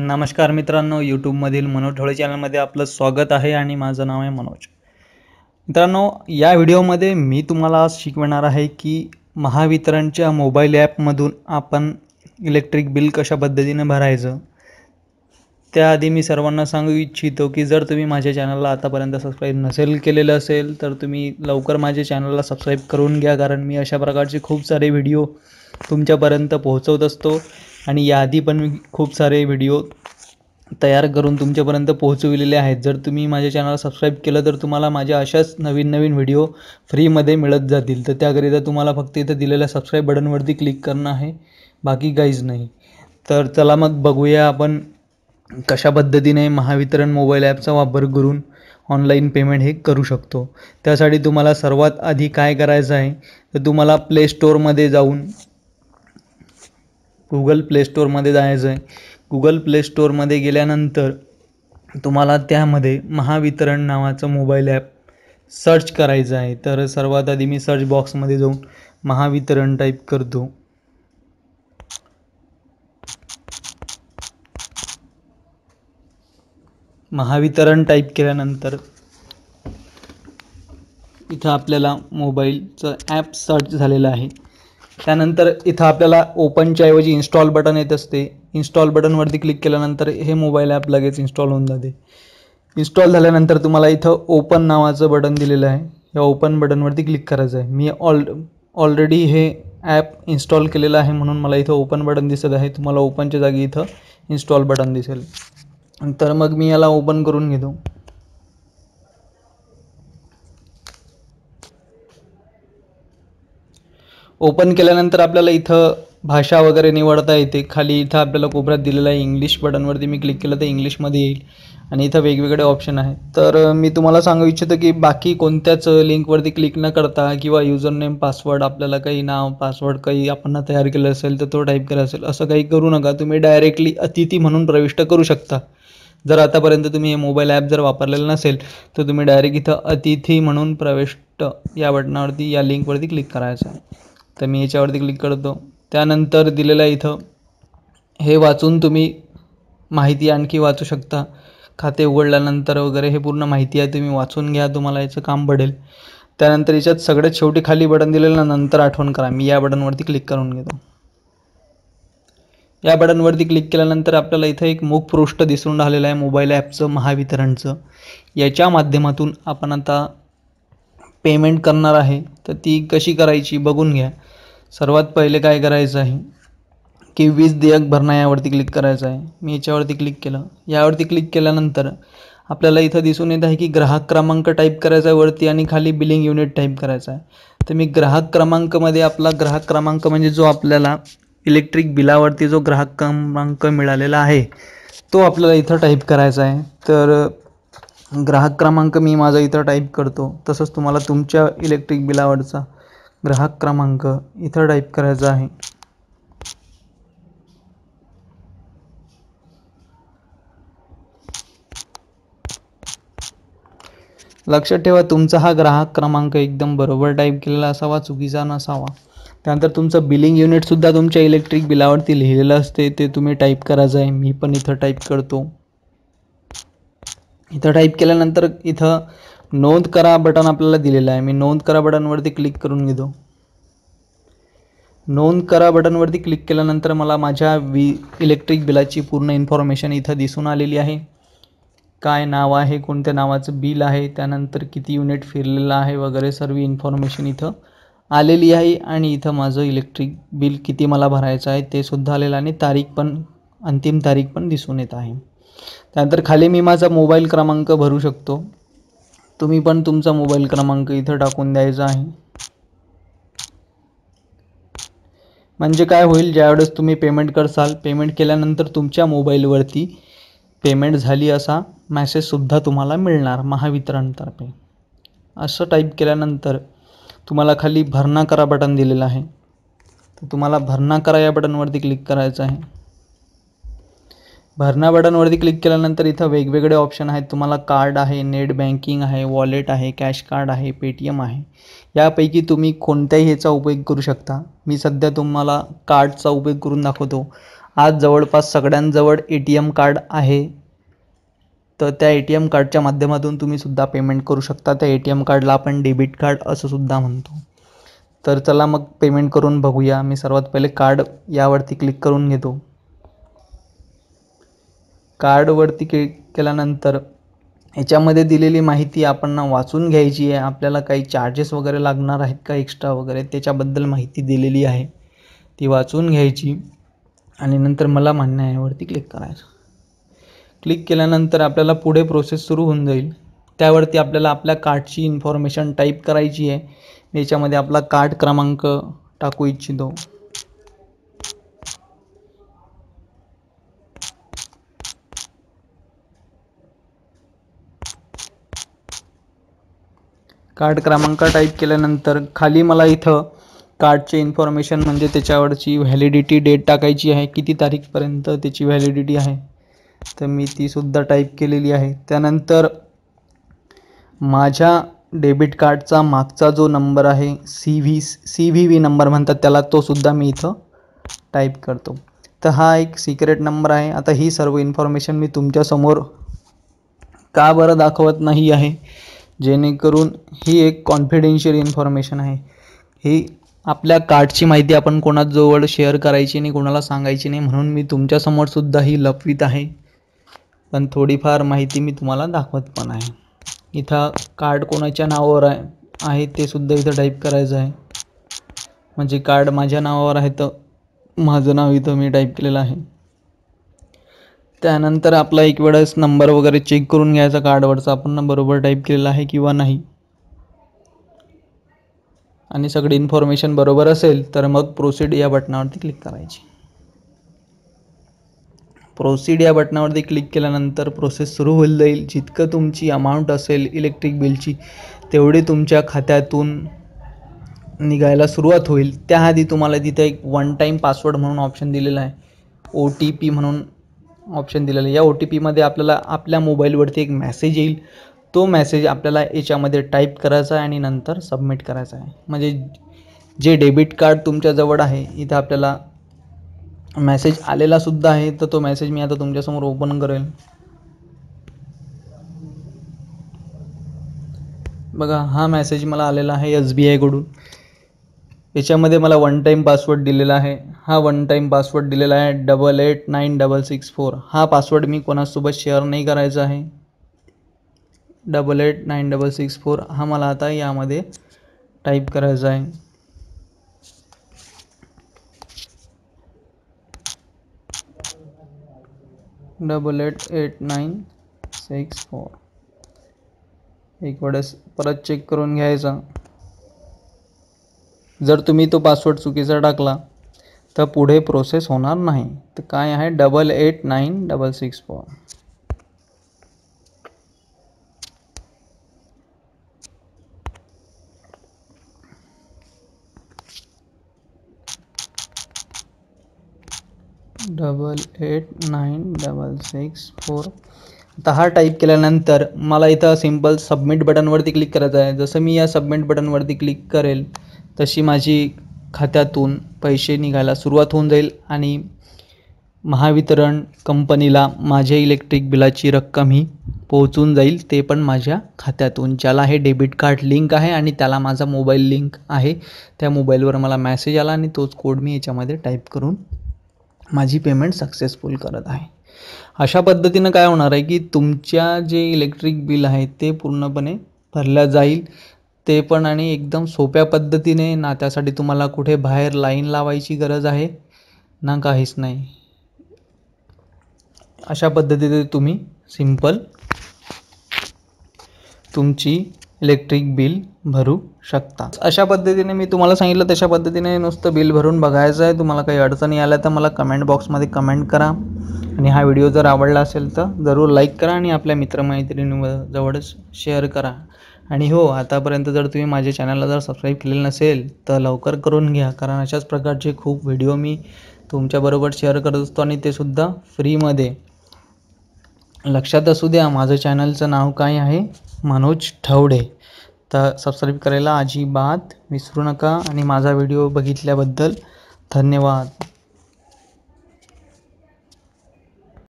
नमस्कार मित्रांनो यूट्यूबमधील मनोज ढोळे चॅनलमध्ये आपलं स्वागत आहे आणि माझं नाव आहे मनोज. मित्रांनो या व्हिडिओमध्ये मी तुम्हाला शिकवणार आहे की महावितरणच्या मोबाईल ॲपमधून आपण इलेक्ट्रिक बिल कशा पद्धतीने भरायचं. त्याआधी मी सर्वांना सांगू इच्छितो की जर तुम्ही माझ्या चॅनलला आतापर्यंत सबस्क्राईब नसेल केलेलं असेल तर तुम्ही लवकर माझ्या चॅनलला सबस्क्राईब करून घ्या कारण मी अशा प्रकारचे खूप सारे व्हिडिओ तुमच्यापर्यंत पोहोचवत असतो. आणि याआधी पण मी खूप सारे व्हिडिओ तयार करून तुमच्यापर्यंत पोहोचविलेले आहेत. जर तुम्ही माझ्या चॅनलला सबस्क्राईब केलं तर तुम्हाला माझ्या अशाच नवीन नवीन व्हिडिओ फ्रीमध्ये मिळत जातील. तर त्याकरिता तुम्हाला फक्त इथं दिलेल्या सबस्क्राईब बटनवरती क्लिक करणं आहे. बाकी काहीच नाही. तर चला मग बघूया आपण कशा पद्धतीने महावितरण मोबाईल ॲपचा वापर करून ऑनलाईन पेमेंट हे करू शकतो. त्यासाठी तुम्हाला सर्वात आधी काय करायचं आहे? तर तुम्हाला प्ले स्टोअरमध्ये जाऊन गुगल प्ले स्टोअरमध्ये जायचं आहे गुगल प्ले स्टोअरमध्ये गेल्यानंतर तुम्हाला त्यामध्ये महावितरण नावाचं मोबाईल ॲप सर्च करायचं आहे. तर सर्वात आधी मी सर्च बॉक्समध्ये जाऊन महावितरण टाईप करतो. महावितरण टाईप केल्यानंतर इथं आपल्याला मोबाईलचं ॲप सर्च झालेलं आहे. त्यानंतर इथं आपल्याला ओपनच्या ऐवजी इन्स्टॉल बटन येत असते. इन्स्टॉल बटनवरती क्लिक केल्यानंतर हे मोबाईल ॲप लगेच इन्स्टॉल होऊन जाते. इन्स्टॉल झाल्यानंतर तुम्हाला इथं ओपन नावाचं बटन दिलेलं आहे. या ओपन बटनवरती क्लिक करायचं आहे. मी ऑल ऑलरेडी हे ॲप इन्स्टॉल केलेलं आहे म्हणून मला इथं ओपन बटन दिसत आहे. तुम्हाला ओपनच्या जागी इथं इन्स्टॉल बटन दिसेल. तर मग मी याला ओपन करून घेतो. ओपन केल्यानंतर आपल्याला इथं भाषा वगैरे निवडता येते. खाली इथं आपल्याला कोपऱ्यात दिलेलं आहे इंग्लिश बटनवरती मी क्लिक केलं तर इंग्लिशमध्ये येईल. आणि इथं वेगवेगळे ऑप्शन आहेत. तर मी तुम्हाला सांगू इच्छितो की बाकी कोणत्याच लिंकवरती क्लिक न करता किंवा युजर नेम पासवर्ड आपल्याला काही नाव पासवर्ड काही आपण तयार केलं असेल तर तो टाईप केला असेल असं काही करू नका. तुम्ही डायरेक्टली अतिथी म्हणून प्रविष्ट करू शकता. जर आतापर्यंत तुम्ही हे मोबाईल ॲप जर वापरलेलं नसेल तर तुम्ही डायरेक्ट इथं अतिथी म्हणून प्रविष्ट या बटनावरती या लिंकवरती क्लिक करायचं आहे. तर मी याच्यावरती क्लिक करतो. त्यानंतर दिलेलं आहे इथं हे वाचून तुम्ही माहिती आणखी वाचू शकता. खाते उघडल्यानंतर वगैरे हे पूर्ण माहिती आहे तुम्ही वाचून घ्या तुम्हाला याचं काम पडेल. त्यानंतर याच्यात सगळ्यात शेवटी खाली बटन दिलेलं नंतर आठवण करा. मी या बटनवरती क्लिक करून घेतो. या बटनवरती क्लिक केल्यानंतर आपल्याला इथं एक मुखपृष्ठ दिसून राहिलेलं आहे मोबाईल ॲपचं महावितरणचं. याच्या माध्यमातून आपण आता पेमेंट करणार आहे तर ती कशी करायची बघून घ्या. सर्वात पहिले काय करायचं आहे की वीज देयक भरणा यावरती क्लिक करायचं आहे. मी याच्यावरती क्लिक केलं. यावरती क्लिक केल्यानंतर आपल्याला इथं दिसून येत आहे की ग्राहक क्रमांक टाईप करायचा आहे वरती आणि खाली बिलिंग युनिट टाईप करायचा आहे. तर मी ग्राहक क्रमांकमध्ये आपला ग्राहक क्रमांक म्हणजे जो आपल्याला इलेक्ट्रिक बिलावरती जो ग्राहक क्रमांक मिळालेला आहे तो आपल्याला इथं टाईप करायचा आहे. तर ग्राहक क्रमांक मी माझा इथं टाईप करतो. तसंच तुम्हाला तुमच्या इलेक्ट्रिक बिलावरचा ग्राहक क्रमांक इथं टाईप करायचा आहे. लक्षात ठेवा तुमचा हा ग्राहक क्रमांक एकदम बरोबर टाईप केलेला असावा चुकीचा नसावा. त्यानंतर तुमचं बिलिंग युनिटसुद्धा तुमच्या इलेक्ट्रिक बिलावरती लिहिलेलं असते ते तुम्ही टाईप करायचं आहे मी पण इथं टाईप करतो. इथं टाईप केल्यानंतर इथं नोंद करा बटन आपल्याला दिलेलं आहे. मी नोंद करा बटनवरती क्लिक करून घेतो. नोंद करा बटनवरती क्लिक केल्यानंतर मला माझ्या वी इलेक्ट्रिक बिलाची पूर्ण इन्फॉर्मेशन इथं दिसून आलेली आहे. काय नाव आहे कोणत्या नावाचं बिल आहे त्यानंतर किती युनिट फिरलेलं आहे वगैरे सर्व इन्फॉर्मेशन इथं आलेली आहे. आणि इथं माझं इलेक्ट्रिक बिल किती मला भरायचं आहे ते सुद्धा आलेलं आणि तारीख पण अंतिम तारीख पण दिसून येत आहे. त्यानंतर खाली मी माझा मोबाईल क्रमांक भरू शकतो. तुम्ही पण तुमचा मोबाईल क्रमांक इथं टाकून द्यायचा आहे. म्हणजे काय होईल ज्यावेळेस तुम्ही पेमेंट करसाल पेमेंट केल्यानंतर तुमच्या मोबाईलवरती पेमेंट झाली असा मॅसेजसुद्धा तुम्हाला मिळणार महावितरणतर्फे असं टाईप केल्यानंतर तुम्हाला खाली भरणा करा बटन दिलेलं आहे. तर तुम्हाला भरणा करा या बटनवरती क्लिक करायचं आहे. भरणा बटनवरती क्लिक केल्यानंतर इथं वेगवेगळे ऑप्शन आहेत. तुम्हाला कार्ड आहे नेट बँकिंग आहे वॉलेट आहे कॅश कार्ड आहे पेटीएम आहे. यापैकी तुम्ही कोणत्याही ह्याचा उपयोग करू शकता. मी सध्या तुम्हाला कार्डचा उपयोग करून दाखवतो. आज जवळपास सगळ्यांजवळ ए टी एम कार्ड आहे. तर त्या ए टी एम कार्डच्या माध्यमातून तुम्ही सुद्धा पेमेंट करू शकता. त्या ए टी एम कार्डला आपण डेबिट कार्ड असं सुद्धा म्हणतो. तर चला मग पेमेंट करून बघूया. मी सर्वात पहिले कार्ड यावरती क्लिक करून घेतो. कार्डवरती क्लिक केल्यानंतर याच्यामध्ये दिलेली माहिती आपण वाचून घ्यायची आहे. आपल्याला काही चार्जेस वगैरे लागणार आहेत का एक्स्ट्रा वगैरे त्याच्याबद्दल माहिती दिलेली आहे. ती वाचून घ्यायची. आणि नंतर मला मान्य आहे वरती क्लिक करायचं. क्लिक केल्यानंतर आपल्याला पुढे प्रोसेस सुरू होऊन जाईल. त्यावरती आपल्याला आपल्या कार्डची इन्फॉर्मेशन टाईप करायची आहे. याच्यामध्ये आपला कार्ड क्रमांक टाकू इच्छितो. कार्ड क्रमांक टाईप केल्यानंतर खाली मला इथं कार्डचे इन्फॉर्मेशन म्हणजे त्याच्यावरची व्हॅलिडिटी डेट टाकायची आहे. किती तारीखपर्यंत त्याची व्हॅलिडिटी आहे? तर मी तीसुद्धा टाईप केलेली आहे. त्यानंतर माझ्या डेबिट कार्डचा मागचा जो नंबर आहे C V C V V number म्हणतात त्याला तोसुद्धा मी इथं टाईप करतो. तर हा एक सिक्रेट नंबर आहे. आता ही सर्व इन्फॉर्मेशन मी तुमच्यासमोर का बरं दाखवत नाही आहे? जेणेकरून ही एक कॉन्फिडेन्शियल इन्फॉर्मेशन आहे. ही आपल्या कार्डची माहिती आपण कोणाजवळ शेअर करायची नाही कोणाला सांगायची नाही म्हणून मी तुमच्यासमोरसुद्धा ही लपवीत आहे. पण थोडीफार माहिती मी तुम्हाला दाखवत पण आहे. इथं कार्ड कोणाच्या नावावर आहे आहे ते सुद्धा इथं टाईप करायचं आहे. म्हणजे कार्ड माझ्या नावावर आहे तर माझं नाव इथं मी टाईप केलेलं आहे. त्यानंतर आपला एक वेळेस नंबर वगैरे चेक करून घ्यायचा कार्डवरचा आपण बरोबर टाईप केलेला आहे किंवा नाही. आणि सगळी इन्फॉर्मेशन बरोबर असेल तर मग प्रोसीड या बटनावरती क्लिक करायची. प्रोसीड या बटनावरती क्लिक केल्यानंतर प्रोसेस सुरू होईल जाईल. जितकं तुमची अमाऊंट असेल इलेक्ट्रिक बिलची तेवढी तुमच्या खात्यातून निघायला सुरुवात होईल. त्याआधी तुम्हाला तिथे एक वन टाईम पासवर्ड म्हणून ऑप्शन दिलेला आहे. ओ टी पी म्हणून ऑप्शन दिलेलं आहे. या ओ टी पीमध्ये आपल्याला आपल्या मोबाईलवरती एक मेसेज येईल. तो मेसेज आपल्याला याच्यामध्ये टाईप करायचा आहे आणि नंतर सबमिट करायचा आहे. म्हणजे जे डेबिट कार्ड तुमच्याजवळ आहे इथं आपल्याला मेसेज आलेला सुद्धा आहे तर तो मेसेज मी आता तुमच्यासमोर ओपन करेल. बघा हा मेसेज मला आलेला आहे एस बी आयकडून याच्यामध्ये मला वन टाईम पासवर्ड दिलेला आहे. हा वन टाईम पासवर्ड दिलेला आहे double eight nine double six four हा पासवर्ड मी कोणासोबत शेअर नाही करायचा आहे. Double eight nine double six four हा मला आता यामध्ये टाईप करायचा आहे. Double eight eight nine six four एक वेळेस परत चेक करून घ्यायचा. जर तुम्ही तो पासवर्ड चुकीचा टाकला तर पुढे प्रोसेस होणार नाही. तर काय आहे? Double eight nine double six four double eight nine double six four आता हा टाईप केल्यानंतर मला इथं सिंपल सबमिट बटनवरती क्लिक करायचं आहे. जसं मी या सबमिट बटनवरती क्लिक करेल तशी माझी खात्यातून पैसे निघायला सुरुवात होऊन जाईल आणि महावितरण कंपनीला माझ्या इलेक्ट्रिक बिलाची रक्कम ही पोहोचून जाईल. ते पण माझ्या खात्यातून. ज्याला हे डेबिट कार्ड लिंक आहे आणि त्याला माझा मोबाईल लिंक आहे. त्या मोबाईलवर मला मॅसेज आला आणि तोच कोड मी याच्यामध्ये टाईप करून माझी पेमेंट सक्सेसफुल करत आहे. अशा पद्धतीनं काय होणार आहे की तुमच्या जे इलेक्ट्रिक बिल आहे ते पूर्णपणे भरलं जाईल. ते पण आणि एकदम सोप्या पद्धतीने ना त्यासाठी तुम्हाला कुठे बाहेर लाईन लावायची गरज आहे ना काहीच नाही. अशा पद्धतीने तुम्ही सिंपल तुमची इलेक्ट्रिक बिल भरू शकता. अशा पद्धतीने मी तुम्हाला सांगितलं तशा पद्धतीने नुसतं बिल भरून बघायचं आहे. तुम्हाला काही अडचणी आल्या तर मला कमेंट बॉक्समध्ये कमेंट करा. आणि हा व्हिडिओ जर आवडला असेल तर जरूर लाईक करा आणि आपल्या मित्रमैत्रिणीजवळच शेअर करा. आणि हो आतापर्यंत जर तुम्ही माझ्या चॅनलला जर सबस्क्राईब केलेलं नसेल तर लवकर करून घ्या कारण अशाच प्रकारचे खूप व्हिडिओ मी तुमच्याबरोबर शेअर करत असतो आणि ते सुद्धा फ्रीमध्ये लक्षात असू द्या माझं चॅनलचं नाव काय आहे? मनोज ठवडे. तर सबस्क्राईब करायला अजिबात विसरू नका आणि माझा व्हिडिओ बघितल्याबद्दल धन्यवाद.